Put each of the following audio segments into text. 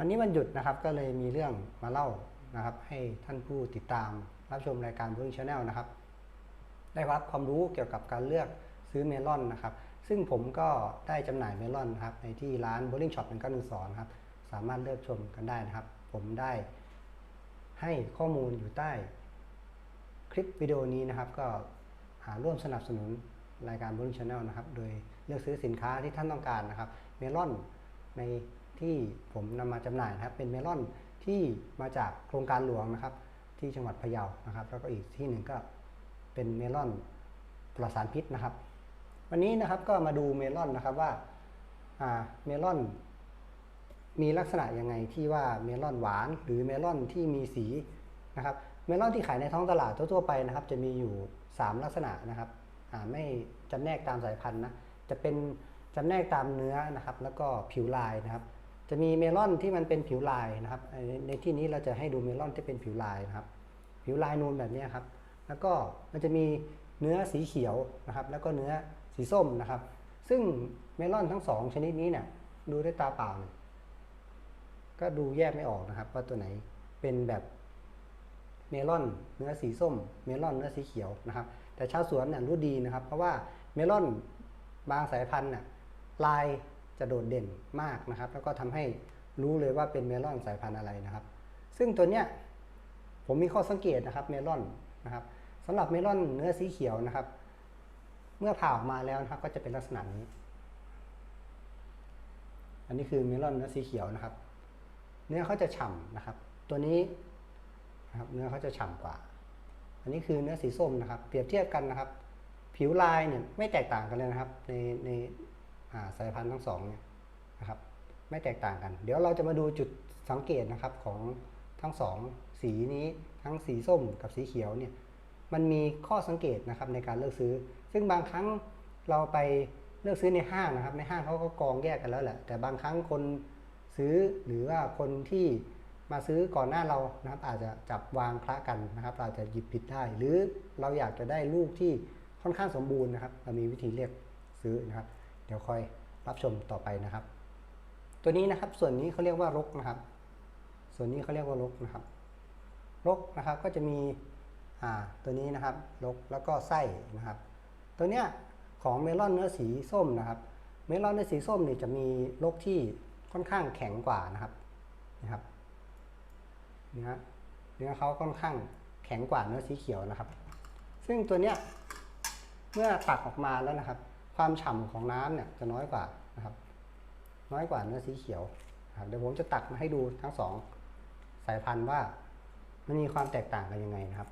วันนี้วันหยุดนะครับก็เลยมีเรื่องมาเล่านะครับ ให้ท่านผู้ติดตามรับชมรายการบู i ิช Channel นะครับ ได้รับความรู้เกี่ยวกับการเลือกซื้อเมลอนนะครับ ซึ่งผมก็ได้จำหน่ายเมลอนนะครับในที่ร้าน Bowling Shop 1912นะครับ สามารถเลือกชมกันได้นะครับ ผมได้ให้ข้อมูลอยู่ใต้คลิปวิดีโอนี้นะครับ ก็หาร่วมสนับสนุนรายการ Bowling Channel นะครับ โดยเลือกซื้อสินค้าที่ท่านต้องการนะครับ เมลอนใน ที่ผมนำมาจำหน่ายนะครับ เป็นเมลอนที่มาจากโครงการหลวงนะครับ ที่จังหวัดพะเยานะครับ แล้วก็อีกที่หนึ่งก็เป็นเมลอนปลอดสารพิษนะครับ วันนี้นะครับก็มาดูเมลอนนะครับว่าเมลอนมีลักษณะยังไงที่ว่าเมลอนหวานหรือเมลอนที่มีสีนะครับ เมลอนที่ขายในท้องตลาดทั่วๆไปนะครับ จะมีอยู่ 3 ลักษณะนะครับไม่จำแนกตามสายพันธุ์นะจะเป็นจำแนกตามเนื้อนะครับ แล้วก็ผิวลายนะครับ จะมีเมลอนที่มันเป็นผิวลายนะครับ ในที่นี้เราจะให้ดูเมลอนที่เป็นผิวลายนะครับ ผิวลายนูนแบบนี้ครับ แล้วก็มันจะมีเนื้อสีเขียวนะครับ แล้วก็เนื้อสีส้มนะครับ ซึ่งเมลอนทั้งสองชนิดนี้เนี่ยดูด้วยตาเปล่าเนี่ยก็ดูแยกไม่ออกนะครับ ว่าตัวไหนเป็นแบบเมลอนเนื้อสีส้ม เมลอนเนื้อสีเขียวนะครับ แต่ชาวสวนเนี่ยรู้ดีนะครับ เพราะว่าเมลอนบางสายพันธุ์เนี่ยลาย จะโดดเด่นมากนะครับ แล้วก็ทำให้รู้เลยว่าเป็นเมลอนสายพันธุ์อะไรนะครับ ซึ่งตัวเนี้ยผมมีข้อสังเกตนะครับเมลอนนะครับสำหรับเมลอนเนื้อสีเขียวนะครับ เมื่อผ่าออกมาแล้วนะครับ ก็จะเป็นลักษณะนี้ อันนี้คือเมลอนเนื้อสีเขียวนะครับ เนื้อเขาจะฉ่ำนะครับ ตัวนี้นะครับเนื้อเขาจะฉ่ำกว่า อันนี้คือเนื้อสีส้มนะครับ เปรียบเทียบกันนะครับ ผิวลายเนี่ยไม่แตกต่างกันเลยนะครับ ในใน สายพันธุ์ทั้งสองเนี่ยนะครับไม่แตกต่างกัน เดี๋ยวเราจะมาดูจุดสังเกตนะครับของทั้งสองสีนี้ทั้งสีส้มกับสีเขียวเนี่ยมันมีข้อสังเกตนะครับในการเลือกซื้อ ซึ่งบางครั้งเราไปเลือกซื้อในห้างนะครับ ในห้างเขาก็กองแยกกันแล้วแหละ แต่บางครั้งคนซื้อหรือว่าคนที่มาซื้อก่อนหน้าเรานะครับ อาจจะจับวางคละกันนะครับ เราจะหยิบผิดได้ หรือเราอยากจะได้ลูกที่ค่อนข้างสมบูรณ์นะครับ เรามีวิธีเลือกซื้อนะครับ เดี๋ยวคอยรับชมต่อไปนะครับ ตัวนี้นะครับส่วนนี้เขาเรียกว่ารกนะครับ ส่วนนี้เขาเรียกว่ารกนะครับ รกนะครับก็จะมีอ่าตัวนี้นะครับรกแล้วก็ไส้นะครับ ตัวเนี้ยของเมลอนเนื้อสีส้มนะครับ เมลอนเนื้อสีส้มเนี่ยจะมีรกที่ค่อนข้างแข็งกว่านะครับนะครับเนื้อเนื้อเขาค่อนข้างแข็งกว่าเนื้อสีเขียวนะครับ ซึ่งตัวเนี้ยเมื่อตักออกมาแล้วนะครับ ความฉ่ำของน้ำเนี่ยจะน้อยกว่านะครับ น้อยกว่าเนื้อสีเขียวครับเดี๋ยวผมจะตักมาให้ดูทั้งสองสายพันธุ์ว่ามันมีความแตกต่างกันยังไงนะครับ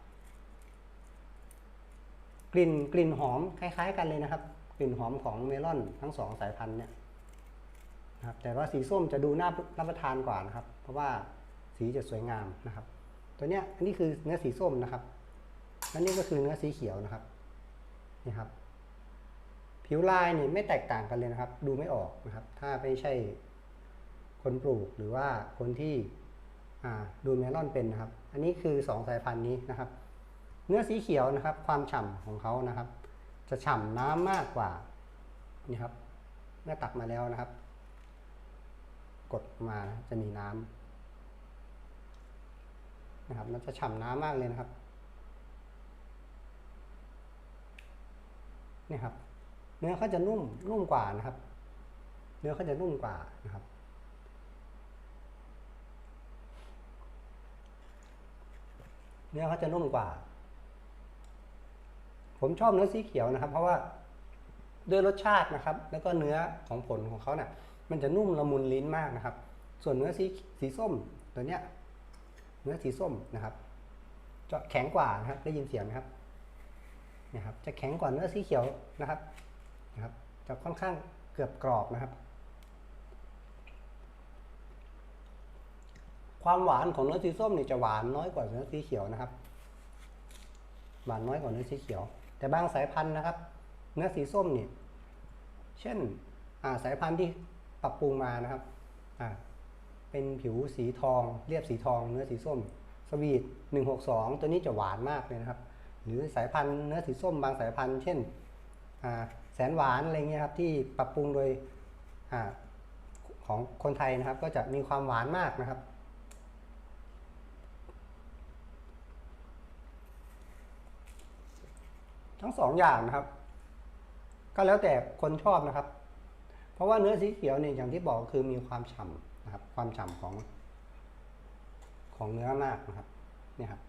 กลิ่นกลิ่นหอมคล้าย ๆ กันเลยนะครับ กลิ่นหอมของเมลอนทั้งสองสายพันธุ์เนี่ยนะครับแต่ว่าสีส้มจะดูน่ารับประทานกว่านะครับ เพราะว่าสีจะสวยงามนะครับ ตัวเนี้ยอันนี้คือเนื้อสีส้มนะครับและนี่ก็คือเนื้อสีเขียวนะครับนี่ครับ ผิวลายนี่ไม่แตกต่างกันเลยนะครับ ดูไม่ออกนะครับ ถ้าไม่ใช่คนปลูกหรือว่าคนที่ดูเมลอนเป็นนะครับ อันนี้คือ 2 สายพันธุ์นี้นะครับ เนื้อสีเขียวนะครับ ความฉ่ำของเขานะครับ จะฉ่ำน้ำมากกว่านี่ครับเมื่อตักมาแล้วนะครับ กดมานะจะมีน้ำนะครับมันจะฉ่ำน้ำมากเลยนะครับนี่ครับ เนื้อเขาจะนุ่มนุ่มกว่านะครับ เนื้อเขาจะนุ่มกว่านะครับ เนื้อเขาจะนุ่มกว่า ผมชอบเนื้อสีเขียวนะครับ เพราะว่าด้วยรสชาตินะครับ แล้วก็เนื้อของผลของเขาเนี่ยมันจะนุ่มละมุนลิ้นมากนะครับ ส่วนเนื้อสีสีส้มตัวเนี้ย เนื้อสีส้มนะครับจะแข็งกว่านะครับได้ยินเสียงไหมครับนะครับ จะแข็งกว่าเนื้อสีเขียวนะครับ นะครับ จะค่อนข้างเกือบกรอบนะครับ ความหวานของเนื้อสีส้มนี่จะหวานน้อยกว่าเนื้อสีเขียวนะครับ หวานน้อยกว่าเนื้อสีเขียว แต่บางสายพันธุ์นะครับ เนื้อสีส้มนี่เช่นาสายพันธุ์ที่ปรับปรุงมานะครับเป็นผิวสีทองเรียบสีทอง เนื้อสีส้ม สวีท162 ตัวนี้จะหวานมากเลยนะครับ หรือสายพันธุ์เนื้อสีส้มบางสายพันธุ์ เช่นอ่า แสนหวานอะไรเงี้ยครับที่ปรับปรุงโดยอของคนไทยนะครับก็จะมีความหวานมากนะครับ ทั้งสองอย่างนะครับ ก็แล้วแต่คนชอบนะครับ เพราะว่าเนื้อสีเขียวเนี่ยอย่างที่บอกคือมีความฉ่ำนะครับ ความฉ่ำของของเนื้อมากนะครับเนี่ยครับ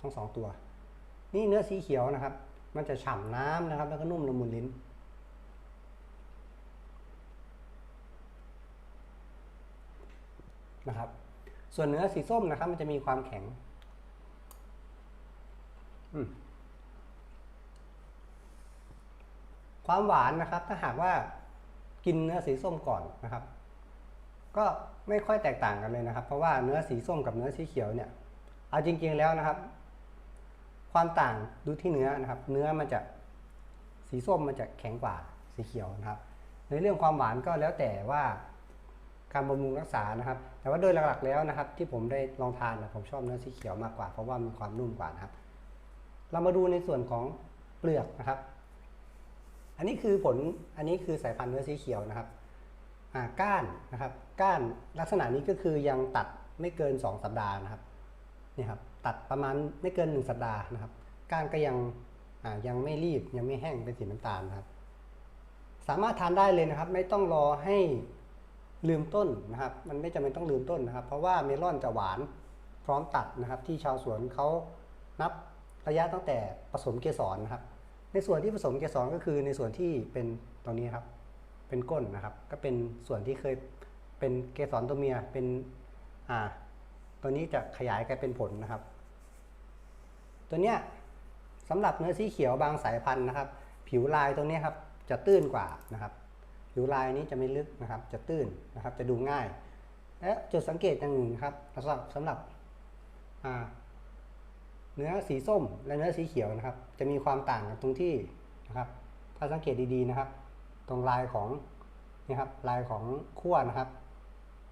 ทั้งสองตัว นี่เนื้อสีเขียวนะครับ มันจะฉ่ำน้ำนะครับ แล้วก็นุ่มละมุนลิ้น นะครับ ส่วนเนื้อสีส้มนะครับ มันจะมีความแข็ง ความหวานนะครับ ถ้าหากว่ากินเนื้อสีส้มก่อนนะครับ ก็ไม่ค่อยแตกต่างกันเลยนะครับ เพราะว่าเนื้อสีส้มกับเนื้อสีเขียวเนี่ย เอาจริงๆแล้วนะครับ ความต่างดูที่เนื้อนะครับ เนื้อมันจะสีส้มมันจะแข็งกว่าสีเขียวนะครับ ในเรื่องความหวานก็แล้วแต่ว่าการบำรุงรักษานะครับ แต่ว่าโดยหลักๆแล้วนะครับ ที่ผมได้ลองทานนะผมชอบเนื้อสีเขียวมากกว่าเพราะว่ามีความนุ่มกว่านะครับ เรามาดูในส่วนของเปลือกนะครับ อันนี้คือผลอันนี้คือสายพันธุ์เนื้อสีเขียวนะครับก้านนะครับ ก้านลักษณะนี้ก็คือยังตัดไม่เกิน 2 สัปดาห์นะครับนี่ครับ ตัดประมาณไม่เกิน 1 สัปดาห์นะครับ ก้านก็ยังยังไม่รีบยังไม่แห้งเป็นสีน้ำตาลนะครับ สามารถทานได้เลยนะครับ ไม่ต้องรอให้ลืมต้นนะครับ มันไม่จำเป็นต้องลืมต้นนะครับ เพราะว่าเมลอนจะหวานพร้อมตัดนะครับ ที่ชาวสวนเขานับระยะตั้งแต่ผสมเกสรนะครับ ในส่วนที่ผสมเกสรก็คือในส่วนที่เป็นตรงนี้ครับ เป็นก้นนะครับ ก็เป็นส่วนที่เคยเป็นเกสรตัวเมียเป็นอ่า ตัวนี้จะขยายกลายเป็นผลนะครับ ตัวเนี้ยสำหรับเนื้อสีเขียวบางสายพันธุ์นะครับ ผิวลายตรงนี้ครับจะตื้นกว่านะครับ ผิวลายนี้จะไม่ลึกนะครับ จะตื้นนะครับ จะดูง่าย และจุดสังเกตอย่างหนึ่งครับสำหรับสำหรับเนื้อสีส้มและเนื้อสีเขียวนะครับ จะมีความต่างกันตรงที่นะครับ ถ้าสังเกตดีๆนะครับ ตรงลายของนี่ครับลายของขั้วนะครับ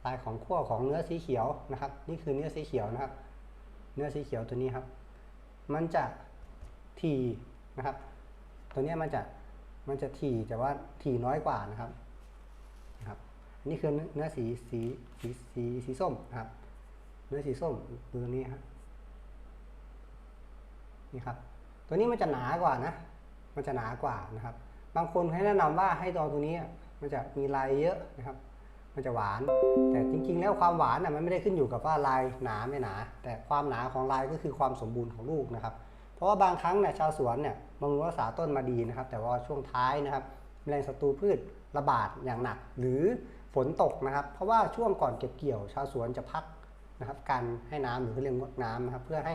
ายของขั้วของเนื้อสีเขียวนะครับ นี่คือเนื้อสีเขียวนะครับ เนื้อสีเขียวตัวนี้ครับ มันจะทีนะครับ ตัวนี้มันจะมันจะทีแต่ว่าทีน้อยกว่านะครับนะครับอันนี้คือเนื้อสีสีสีสีสีส้มนะครับ เนื้อสีส้มตรงนี้ครับนี่ครับ ตัวนี้มันจะหนากว่านะ มันจะหนากว่านะครับ บางคนให้แนะนำว่าให้ตอนตัวนี้มันจะมีลายเยอะนะครับ มันจะหวาน แต่จริง ๆ แล้วความหวานน่ะมันไม่ได้ขึ้นอยู่กับว่าลายหนาไม่หนา แต่ความหนาของลายก็คือความสมบูรณ์ของลูกนะครับ เพราะว่าบางครั้งเนี่ยชาวสวนเนี่ยบำรุงรักษาต้นมาดีนะครับ แต่ว่าช่วงท้ายนะครับแมลงศัตรูพืชระบาดอย่างหนัก หรือฝนตกนะครับ เพราะว่าช่วงก่อนเก็บเกี่ยว ชาวสวนจะพักนะครับการให้น้ำหรือเรียกงดน้ำนะครับ เพื่อให้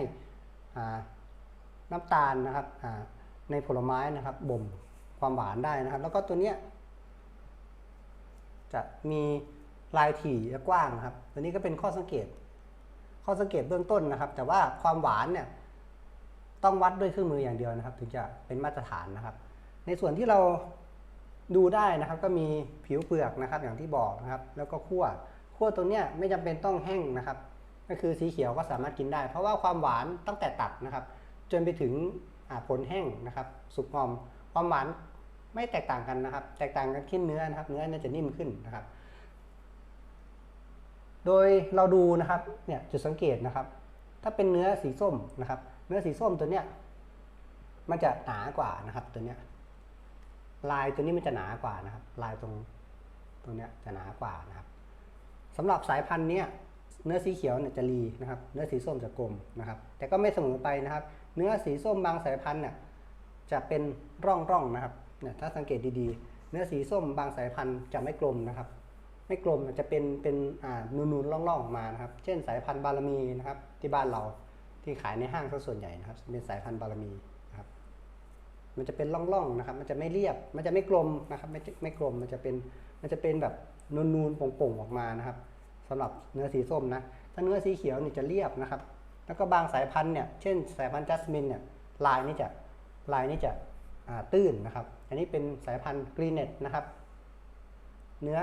น้ำตาลนะครับในผลไม้นะครับบ่มความหวานได้นะครับ แล้วก็ตัวเนี้ย จะมีลายถี่และกว้างครับตัวนี้ก็เป็นข้อสังเกต ข้อสังเกตเบื้องต้นนะครับ แต่ว่าความหวานเนี่ยต้องวัดด้วยเครื่องมืออย่างเดียวนะครับ ถึงจะเป็นมาตรฐานนะครับ ในส่วนที่เราดูได้นะครับ ก็มีผิวเปลือกนะครับ อย่างที่บอกนะครับ แล้วก็ขั้วขั้วตรงเนี้ยไม่จำเป็นต้องแห้งนะครับ ก็คือสีเขียวก็สามารถกินได้ เพราะว่าความหวานตั้งแต่ตัดนะครับ จนไปถึงผลแห้งนะครับ สุกงอมความหวาน ไม่แตกต่างกันนะครับ แตกต่างกันที่เนื้อนะครับ เนื้อนี่จะนิ่มขึ้นนะครับ โดยเราดูนะครับเนี่ยจุดสังเกตนะครับ ถ้าเป็นเนื้อสีส้มนะครับ เนื้อสีส้มตัวเนี้ยมันจะหนากว่านะครับตัวเนี้ยลายตัวนี้มันจะหนากว่านะครับ ลายตรงตรงเนี้ยจะหนากว่านะครับสำหรับสายพันธุ์เนี้ยเนื้อสีเขียวเนี่ยจะรีนะครับ เนื้อสีส้มจะกลมนะครับ แต่ก็ไม่เสมอไปนะครับ เนื้อสีส้มบางสายพันธุ์เนี่ยจะเป็นร่องร่องนะครับ เนี่ยถ้าสังเกตดีๆ เนื้อสีส้มบางสายพันธุ์จะไม่กลมนะครับ ไม่กลมจะเป็นเป็นอ่านูนๆร่องๆมานะครับ เช่นสายพันธุ์บารมีนะครับ ที่บ้านเราที่ขายในห้างซะส่วนใหญ่นะครับ เป็นสายพันธุ์บารมีนะครับ มันจะเป็นร่องๆนะครับ มันจะไม่เรียบ มันจะไม่กลมนะครับ ไม่ไม่กลมมันจะเป็นมันจะเป็นแบบนูนๆโป่งๆออกมานะครับสำหรับเนื้อสีส้มนะถ้าเนื้อสีเขียวนี่จะเรียบนะครับ แล้วก็บางสายพันธุ์เนี่ย เช่น สายพันธุ์จัสมินเนี่ย ลายนี่จะ ลายนี่จะตื้นนะครับ อันนี้เป็นสายพันธุ์กรีเนตนะครับ เนื้อ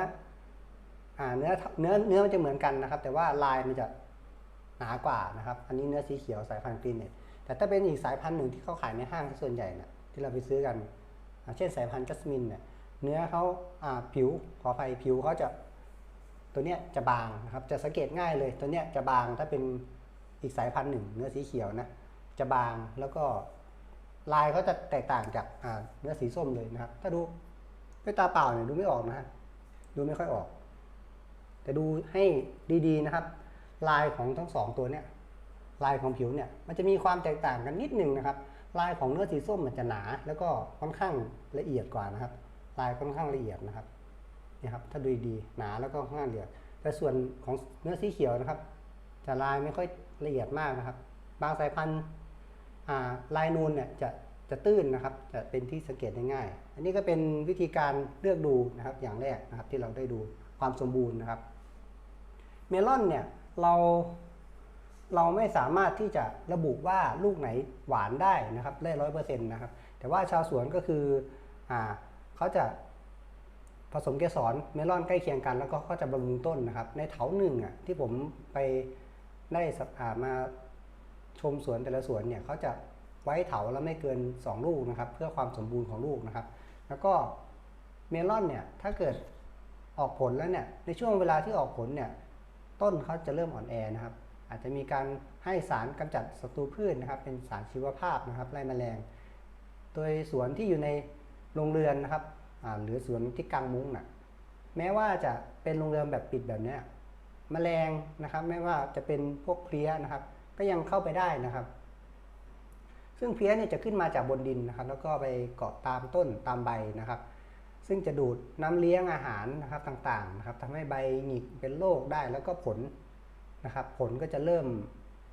เนื้อเนื้อเนื้อมันจะเหมือนกันนะครับ แต่ว่าลายมันจะหนากว่านะครับ อันนี้เนื้อสีเขียวสายพันธุ์กรีเนตแต่ถ้าเป็นอีกสายพันธุ์หนึ่งที่เขาขายในห้างส่วนใหญ่นะที่เราไปซื้อกัน เช่นสายพันธุ์จัสมินเนี่ยเนื้อเขาผิวขออภัยผิวเขาจะตัวเนี้ยจะบางนะครับ จะสังเกตง่ายเลยตัวเนี้ยจะบางถ้าเป็นอีกสายพันธุ์หนึ่ง เนื้อสีเขียวนะจะบางแล้วก็ ลายเขาจะแตกต่างจากเนื้อสีส้มเลยนะครับ ถ้าดูด้วยตาเปล่าเนี่ยดูไม่ออกนะฮะดูไม่ค่อยออก แต่ดูให้ดีๆนะครับ ลายของทั้งสองตัวเนี่ย ลายของผิวเนี่ย มันจะมีความแตกต่างกันนิดหนึ่งนะครับ ลายของเนื้อสีส้มมันจะหนา แล้วก็ค่อนข้างละเอียดกว่านะครับ ลายค่อนข้างละเอียดนะครับนี่ครับ ถ้าดูดีหนาแล้วก็ค่อนข้างละเอียด แต่ส่วนของเนื้อสีเขียวนะครับ จะลายไม่ค่อยละเอียดมากนะครับ บางสายพันธุ์ ลายนูนเนี่ยจะจะตื้นนะครับ จะเป็นที่สังเกตได้ง่าย อันนี้ก็เป็นวิธีการเลือกดูนะครับอย่างแรกนะครับที่เราได้ดูความสมบูรณ์นะครับ เมลอนเนี่ยเราเราไม่สามารถที่จะระบุว่าลูกไหนหวานได้นะครับได้ร้อยเปอร์เซ็นต์นะครับ แต่ว่าชาวสวนก็คืออ่าเขาจะผสมเกสรเมลอนใกล้เคียงกัน แล้วก็เขาจะบำรุงต้นนะครับ ในเถาหนึ่งอะที่ผมไปได้สัมอ่ามา ชมสวนแต่ละสวนเนี่ยเขาจะไว้เถาแล้วไม่เกิน 2 ลูกนะครับ เพื่อความสมบูรณ์ของลูกนะครับ แล้วก็เมลอนเนี่ยถ้าเกิดออกผลแล้วเนี่ยในช่วงเวลาที่ออกผลเนี่ยต้นเขาจะเริ่มอ่อนแอนะครับ อาจจะมีการให้สารกำจัดศัตรูพืชนะครับ เป็นสารชีวภาพนะครับไล่แมลง โดยสวนที่อยู่ในโรงเรือนนะครับหรือสวนที่กลางมุ้งนะแม้ว่าจะเป็นโรงเรือนแบบปิดแบบเนี้ยแมลงนะครับ ไม่ว่าจะเป็นพวกเพลี้ยนะครับ ก็ยังเข้าไปได้นะครับ ซึ่งเพลี้ยเนี่ยจะขึ้นมาจากบนดินนะครับ แล้วก็ไปเกาะตามต้นตามใบนะครับ ซึ่งจะดูดน้ำเลี้ยงอาหารนะครับต่างๆนะครับทำให้ใบหงิกเป็นโรคได้แล้วก็ผลนะครับ ผลก็จะเริ่ม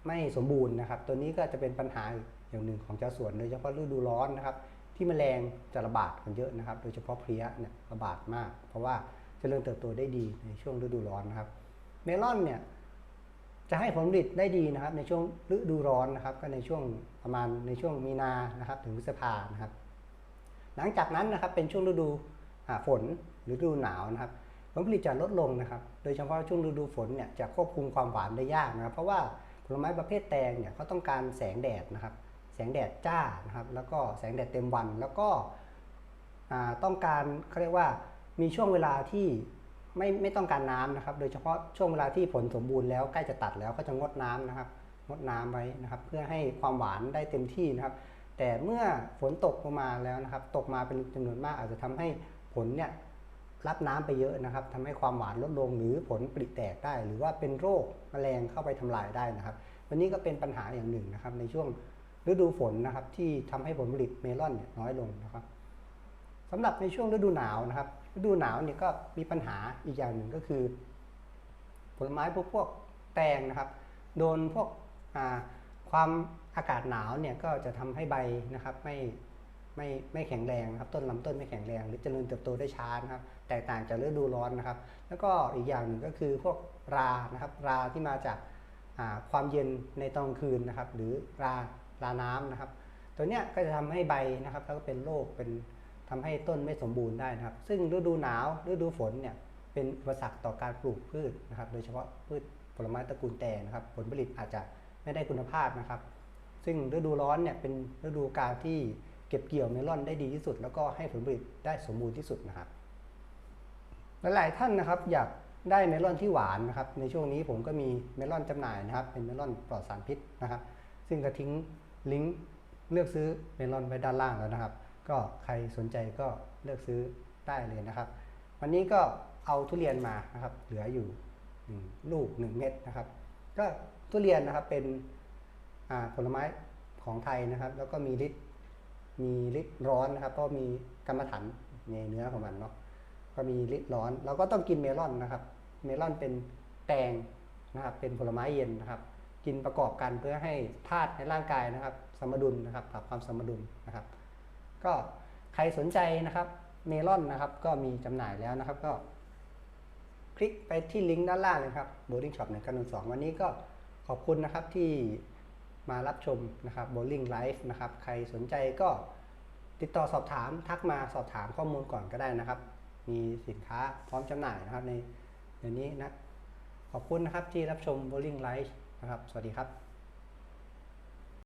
ไม่สมบูรณ์นะครับ ตัวนี้ก็จะเป็นปัญหาอย่างหนึ่งของเจ้าสวนโดยเฉพาะฤดูร้อนนะครับ ที่แมลงจะระบาดกันเยอะนะครับ โดยเฉพาะเพลี้ยเนี่ยระบาดมาก เพราะว่าเจริญเติบโตได้ดีในช่วงฤดูร้อนนะครับ เมลอนเนี่ย จะให้ผลผลิตได้ดีนะครับ ในช่วงฤดูร้อนนะครับ ก็ในช่วงประมาณในช่วงมีนานะครับ ถึงพฤษภานะครับ หลังจากนั้นนะครับเป็นช่วงฤดูฝนหรือฤดูหนาวนะครับ ผลผลิตจะลดลงนะครับ โดยเฉพาะช่วงฤดูฝนเนี่ยจะควบคุมความหวานได้ยากนะครับ เพราะว่าผลไม้ประเภทแตงเนี่ยเขาต้องการแสงแดดนะครับ แสงแดดจ้านะครับ แล้วก็แสงแดดเต็มวันแล้วก็ต้องการเขาเรียกว่ามีช่วงเวลาที่ ไม่ไม่ต้องการน้ำนะครับ โดยเฉพาะช่วงเวลาที่ผลสมบูรณ์แล้วใกล้จะตัดแล้วก็จะงดน้ำนะครับ งดน้ำไว้นะครับ เพื่อให้ความหวานได้เต็มที่นะครับ แต่เมื่อฝนตกลงมาแล้วนะครับ ตกมาเป็นจำนวนมากอาจจะทำให้ผลเนี่ยรับน้ำไปเยอะนะครับทำให้ความหวานลดลงหรือผลปริแตกได้ หรือว่าเป็นโรคแมลงเข้าไปทำลายได้นะครับ วันนี้ก็เป็นปัญหาอย่างหนึ่งนะครับ ในช่วงฤดูฝนนะครับที่ทำให้ผลผลิตเมลอนน้อยลงนะครับสำหรับในช่วงฤดูหนาวนะครับ ฤดูหนาวเนี่ยก็มีปัญหาอีกอย่างหนึ่งก็คือ ผลไม้พวกพวกแตงนะครับ โดนพวกความอากาศหนาวเนี่ยก็จะทำให้ใบนะครับไม่ไม่ไม่แข็งแรงครับต้นลำต้นไม่แข็งแรง หรือเจริญเติบโตได้ช้านะครับ แตกต่างจากฤดูร้อนนะครับ แล้วก็อีกอย่างหนึ่งก็คือพวกรานะครับ ราที่มาจากาความเย็นในตอนคืนนะครับ หรือราราน้ำนะครับ ตัวเนี้ยก็จะทำให้ใบนะครับแล้วก็เป็นโรคเป็น ทำให้ต้นไม่สมบูรณ์ได้นะครับ ซึ่งฤดูหนาวฤดูฝนเนี่ยเป็นอุปสรรคต่อการปลูกพืชนะครับ โดยเฉพาะพืชผลไม้ตระกูลแตงนะครับ ผลผลิตอาจจะไม่ได้คุณภาพนะครับ ซึ่งฤดูร้อนเนี่ยเป็นฤดูกาลที่เก็บเกี่ยวเมลอนได้ดีที่สุด แล้วก็ให้ผลผลิตได้สมบูรณ์ที่สุดนะครับ หลายๆท่านนะครับอยากได้เมลอนที่หวานนะครับ ในช่วงนี้ผมก็มีเมลอนจำหน่ายนะครับ เป็นเมลอนปลอดสารพิษนะครับ ซึ่งก็ทิ้งลิงก์เลือกซื้อเมลอนไว้ด้านล่างแล้วนะครับ ก็ใครสนใจก็เลือกซื้อได้เลยนะครับ วันนี้ก็เอาทุเรียนมานะครับ เหลืออยู่ลูกหนึ่งเม็ดนะครับ ก็ทุเรียนนะครับเป็นผลไม้ของไทยนะครับ แล้วก็มีฤทธิ์มีฤทธิ์ร้อนนะครับ เพราะมีกรรมฐานในเนื้อของมันเนาะก็มีฤทธิ์ร้อนเราก็ต้องกินเมลอนนะครับ เมลอนเป็นแตงนะครับ เป็นผลไม้เย็นนะครับ กินประกอบกันเพื่อให้ธาตุในร่างกายนะครับ สมดุลนะครับปรับความสมดุลนะครับ ก็ใครสนใจนะครับเมลอนนะครับก็มีจำหน่ายแล้วนะครับก็ คลิกไปที่ลิงก์ด้านล่างเลยครับ Bowling Shop 1 9 1 2วันนี้ก็ขอบคุณนะครับที่มารับชมนะครับ Bowling Live นะครับ ใครสนใจก็ติดต่อสอบถามทักมาสอบถามข้อมูลก่อนก็ได้นะครับ มีสินค้าพร้อมจำหน่ายนะครับในเดี๋ยวนี้นะ ขอบคุณนะครับที่รับชม Bowling Live นะครับ สวัสดีครับ